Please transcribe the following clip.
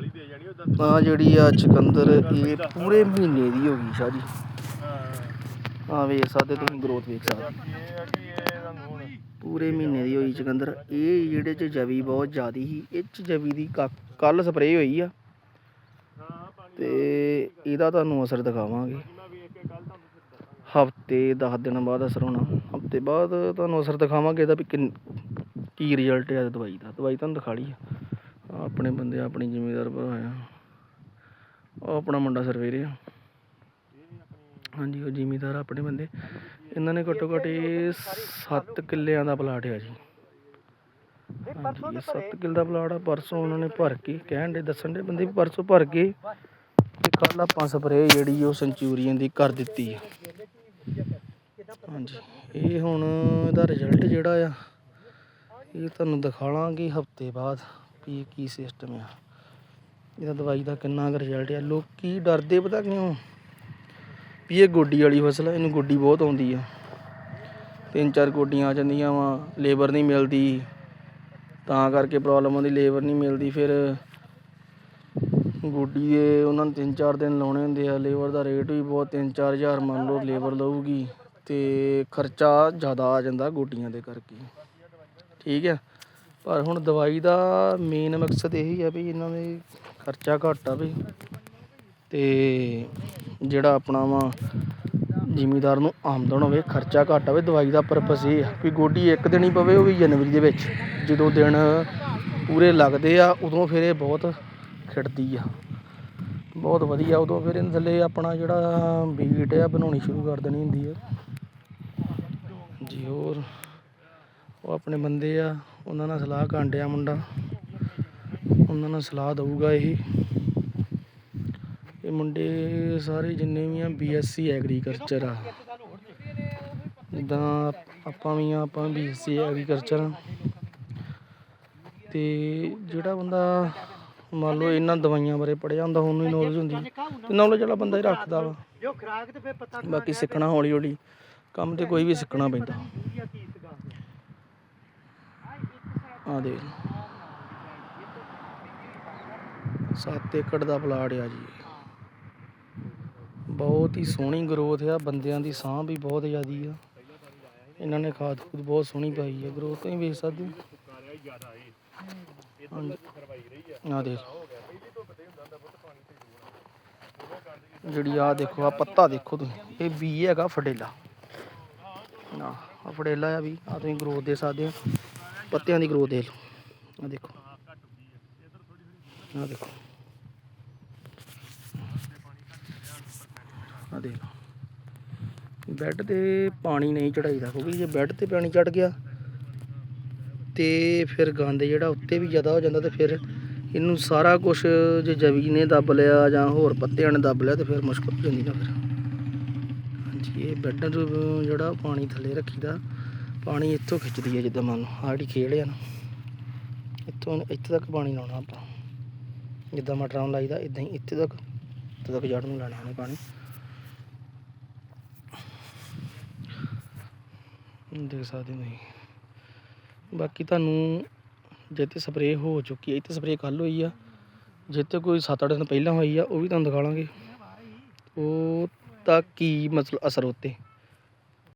ਨਾਲ ਹੀ ਦੇ ਜਾਣੀ ਉਦਾਂ ਆ ਜਿਹੜੀ ਆ ਚਕੰਦਰ ਇਹ ਪੂਰੇ ਮਹੀਨੇ ਦੀ ਹੋ ਗਈ ਸ਼ਾਹ ਜੀ ਹਾਂ। ਆ ਵੇਖ ਸਕਦੇ ਤੁਸੀਂ ਗਰੋਥ ਵੇਖ ਸਕਦੇ। ਪੂਰੇ ਮਹੀਨੇ ਦੀ ਹੋਈ ਚਕੰਦਰ। ਇਹ ਜਿਹੜੇ ਚ ਜਵੀ ਬਹੁਤ ਜ਼ਿਆਦੀ ਸੀ ਇਹ ਚ ਜਵੀ ਦੀ ਕੱਲ ਸਪਰੇਅ ਹੋਈ ਆ। ਤੇ ਇਹਦਾ ਤੁਹਾਨੂੰ ਅਸਰ ਦਿਖਾਵਾਂਗੇ। ਹਫ਼ਤੇ 10 ਦਿਨ ਬਾਅਦ ਅਸਰ ਹੋਣਾ। ਹਫ਼ਤੇ ਬਾਅਦ ਤੁਹਾਨੂੰ ਅਸਰ ਦਿਖਾਵਾਂਗੇ ਇਹਦਾ ਵੀ ਕੀ ਰਿਜ਼ਲਟ ਹੈ ਦਵਾਈ ਦਾ। ਦਵਾਈ ਤੁਹਾਨੂੰ ਦਿਖਾ ਲਈ ਆ। ਆਪਣੇ ਬੰਦੇ ਆਪਣੀ ਜ਼ਿਮੀਦਾਰ ਭਰਾ ਆ ਉਹ ਆਪਣਾ ਮੁੰਡਾ ਸਰਵੇਰੇ ਆ। ਹਾਂਜੀ ਉਹ ਜ਼ਿਮੀਦਾਰ ਆਪਣੇ ਬੰਦੇ। ਇਹਨਾਂ ਨੇ ਘੱਟੋ ਘੱਟ ਇਹ 7 ਕਿੱਲਿਆਂ ਦਾ ਪਲਾਟ ਆ ਜੀ। ਹਾਂਜੀ ਇਹ 7 ਕਿੱਲੇ ਦਾ ਪਲਾਟ ਆ। ਪਰਸੋਂ ਉਹਨਾਂ ਨੇ ਭਰ ਕੇ ਕਹਿਣ ਦੇ ਦੱਸਣ ਦੇ ਬੰਦੇ ਪਰਸੋਂ ਭਰ ਕੇ ਤੇ ਕੱਲ ਆਪਾਂ ਸਪਰੇਅ ਜਿਹੜੀ ਉਹ ਸੈਂਚੂਰੀਅਨ ਦੀ ਕਰ ਦਿੱਤੀ ਆ। ਹਾਂਜੀ ਇਹ ਹੁਣ ਇਹਦਾ ਰਿਜ਼ਲਟ ਜਿਹੜਾ ਆ ਇਹ ਤੁਹਾਨੂੰ ਦਿਖਾਵਾਂਗੇ ਹਫ਼ਤੇ ਬਾਅਦ। ਇਹ ਕੀ ਸਿਸਟਮ ਆ? ਇਹਦਾ ਦਵਾਈ ਦਾ ਕਿੰਨਾ ਕੁ ਰਿਜ਼ਲਟ ਆ? ਲੋਕੀ ਡਰਦੇ ਪਤਾ ਕਿਉਂ? ਵੀ ਇਹ ਗੋਡੀ ਵਾਲੀ ਫਸਲ ਆ, ਇਹਨੂੰ ਗੋਡੀ ਬਹੁਤ ਆਉਂਦੀ ਆ। ਤਿੰਨ ਚਾਰ ਗੋਡੀਆਂ ਆ ਜਾਂਦੀਆਂ ਵਾ ਲੇਬਰ ਨਹੀਂ ਮਿਲਦੀ। ਤਾਂ ਕਰਕੇ ਪ੍ਰੋਬਲਮ ਆਉਂਦੀ ਲੇਬਰ ਨਹੀਂ ਮਿਲਦੀ। ਫਿਰ ਗੋਡੀ ਦੇ ਉਹਨਾਂ ਨੂੰ ਤਿੰਨ ਚਾਰ ਦਿਨ ਲਾਉਣੇ ਹੁੰਦੇ ਆ। ਲੇਬਰ ਦਾ ਰੇਟ ਵੀ ਬਹੁਤ, ਤਿੰਨ ਚਾਰ ਹਜ਼ਾਰ ਮੰਨ ਲਓ ਲੇਬਰ ਲਊਗੀ। ਤੇ ਖਰਚਾ ਜ਼ਿਆਦਾ ਆ ਜਾਂਦਾ ਗੋਡੀਆਂ ਦੇ ਕਰਕੇ। ਠੀਕ ਹੈ ਪਰ ਹੁਣ ਦਵਾਈ ਦਾ ਮੇਨ ਮਕਸਦ ਇਹੀ ਹੈ ਵੀ ਇਹਨਾਂ ਦੇ ਖਰਚਾ ਘੱਟ ਆ ਵੀ। ਤੇ ਜਿਹੜਾ ਆਪਣਾ ਵਾ ਜ਼ਿਮੀਦਾਰ ਨੂੰ ਆਮਦਨ ਹੋਵੇ, ਖਰਚਾ ਘੱਟ ਆਵੇ ਦਵਾਈ ਦਾ ਪਰਪਸ ਇਹ ਆ ਵੀ ਗੋਡੀ ਇੱਕ ਦਿਨ ਹੀ ਪਵੇ ਉਹ ਵੀ ਜਨਵਰੀ ਦੇ ਵਿੱਚ। ਜਦੋਂ ਦਿਨ ਪੂਰੇ ਲੱਗਦੇ ਆ, ਉਦੋਂ ਫਿਰ ਇਹ ਬਹੁਤ ਖਿੜਦੀ ਆ। ਬਹੁਤ ਵਧੀਆ, ਉਦੋਂ ਫਿਰ ਇਹਦੇ ਥੱਲੇ ਆਪਣਾ ਜਿਹੜਾ ਬੀਟ ਆ, ਬਣਾਉਣੀ ਸ਼ੁਰੂ ਕਰ ਦੇਣੀ ਹੁੰਦੀ ਆ। ਜੀ ਹੋਰ, ਉਹ ਆਪਣੇ ਬੰਦੇ ਆ। ਉਹਨਾਂ ਨਾਲ ਸਲਾਹ ਕਾਂਡਿਆ ਮੁੰਡਾ। ਉਹਨਾਂ ਨਾਲ ਸਲਾਹ ਦਊਗਾ ਇਹ। ਇਹ ਮੁੰਡੇ ਸਾਰੇ ਜਿੰਨੇ ਵੀ ਆ ਬੀਐਸਸੀ ਐਗਰੀਕਲਚਰ ਆ। ਜਿੱਦਾਂ ਆਪਾਂ ਵੀ ਆ ਆਪਾਂ ਬੀਐਸਸੀ ਐਗਰੀਕਲਚਰ ਆ। ਤੇ ਜਿਹੜਾ ਬੰਦਾ ਮੰਨ ਲਓ ਇਹਨਾਂ ਦਵਾਈਆਂ ਬਾਰੇ ਪੜਿਆ ਹੁੰਦਾ ਉਹਨੂੰ ਹੀ ਨੌਲੇਜ ਹੁੰਦੀ। ਤੇ ਨੌਲੇਜ ਵਾਲਾ ਬੰਦਾ ਹੀ ਰੱਖਦਾ ਵਾ। ਜੋ ਖਰਾਕ ਤੇ ਫੇ ਪਤਾ ਬਾਕੀ ਸਿੱਖਣਾ ਹੌਲੀ ਹੌਲੀ ਕੰਮ ਤੇ ਕੋਈ ਵੀ ਸਿੱਖਣਾ ਪੈਂਦਾ। ਆ ਦੇ 7 ਏਕੜ ਦਾ ਪਲਾਟ ਆ ਜੀ। ਬਹੁਤ ਹੀ ਸੋਹਣੀ ਗਰੋਥ ਆ, ਬੰਦਿਆਂ ਦੀ ਸਾਂਭ ਵੀ ਬਹੁਤ ਜ਼ਿਆਦੀ ਆ। ਇਹਨਾਂ ਨੇ ਖਾਦ ਖੂਦ ਬਹੁਤ ਸੋਹਣੀ ਪਾਈ ਆ ਗਰੋਥ ਤੁਸੀਂ ਵੇਖ ਸਕਦੇ ਹੋ। ਆ ਦੇਖ। ਜਿਹੜੀ ਆ ਦੇਖੋ ਆ ਪੱਤਾ ਦੇਖੋ ਤੁਸੀਂ, ਇਹ ਬੀ ਹੈਗਾ ਫਡੇਲਾ ਨਾ ਆ ਆ ਵੀ ਆ ਤੁਸੀਂ ਗਰੋਥ ਦੇ ਸਕਦੇ ਹੋ। ਪੱਤਿਆਂ ਦੀ ਗਰੋਥ ਦੇਖ ਲਓ। ਆ ਦੇਖੋ। ਆ ਦੇਖੋ। ਆ ਦੇਖ ਬੈੱਡ ਤੇ ਪਾਣੀ ਨਹੀਂ ਚੜਾਈਦਾ ਕਿਉਂਕਿ ਜੇ ਬੈੱਡ ਤੇ ਪਾਣੀ ਚੜ ਗਿਆ ਤੇ ਫਿਰ ਗੰਦ ਜਿਹੜਾ ਉੱਤੇ ਵੀ ਜ਼ਿਆਦਾ ਹੋ ਜਾਂਦਾ ਤੇ ਫਿਰ ਇਹਨੂੰ ਸਾਰਾ ਕੁਝ ਜੇ ਜਵੀ ਨੇ ਦੱਬ ਲਿਆ ਜਾਂ ਹੋਰ ਪੱਤਿਆਂ ਨੇ ਦੱਬ ਲਿਆ ਤੇ ਫਿਰ ਮੁਸ਼ਕਲ ਹੋ ਜਾਂਦੀ ਨਾ ਫਿਰ। ਹਾਂਜੀ, ਇਹ ਬੈੱਡ ਨੂੰ ਜਿਹੜਾ ਪਾਣੀ ਥੱਲੇ ਰੱਖੀਦਾ ਪਾਣੀ ਇੱਥੋਂ ਖਿੱਚਦੀ ਹੈ ਜਿੱਦਾਂ ਮੰਨ ਲਓ, ਆਹ ਜਿਹੜੀ ਖੇੜ ਆ ਨਾ, ਇੱਥੋਂ ਇੱਥੇ ਤੱਕ ਪਾਣੀ ਲਾਉਣਾ ਆਪਾਂ। ਜਿੱਦਾਂ ਮਟਰਾਂ ਨੂੰ ਲਾਈਦਾ, ਇਦਾਂ ਹੀ ਇੱਥੇ ਤੱਕ ਇੱਥੇ ਤੱਕ ਜੜ ਨੂੰ ਲਾਣਾ ਉਹਨੇ ਪਾਣੀ। ਦੇਖ ਸਕਦੇ ਹੋ ਤੁਸੀਂ। ਬਾਕੀ ਤੁਹਾਨੂੰ ਜਿੱਥੇ ਸਪਰੇਅ ਹੋ ਚੁੱਕੀ ਹੈ, ਇੱਥੇ ਸਪਰੇਅ ਕੱਲ ਹੋਈ ਆ। ਜਿੱਥੇ ਕੋਈ 7-8 ਦਿਨ ਪਹਿਲਾਂ ਹੋਈ ਆ, ਉਹ ਵੀ ਤੁਹਾਨੂੰ ਦਿਖਾ ਲਾਂਗੇ। ਉਹ ਤਾਂ ਕੀ ਮਤਲਬ ਅਸਰ ਉੱਤੇ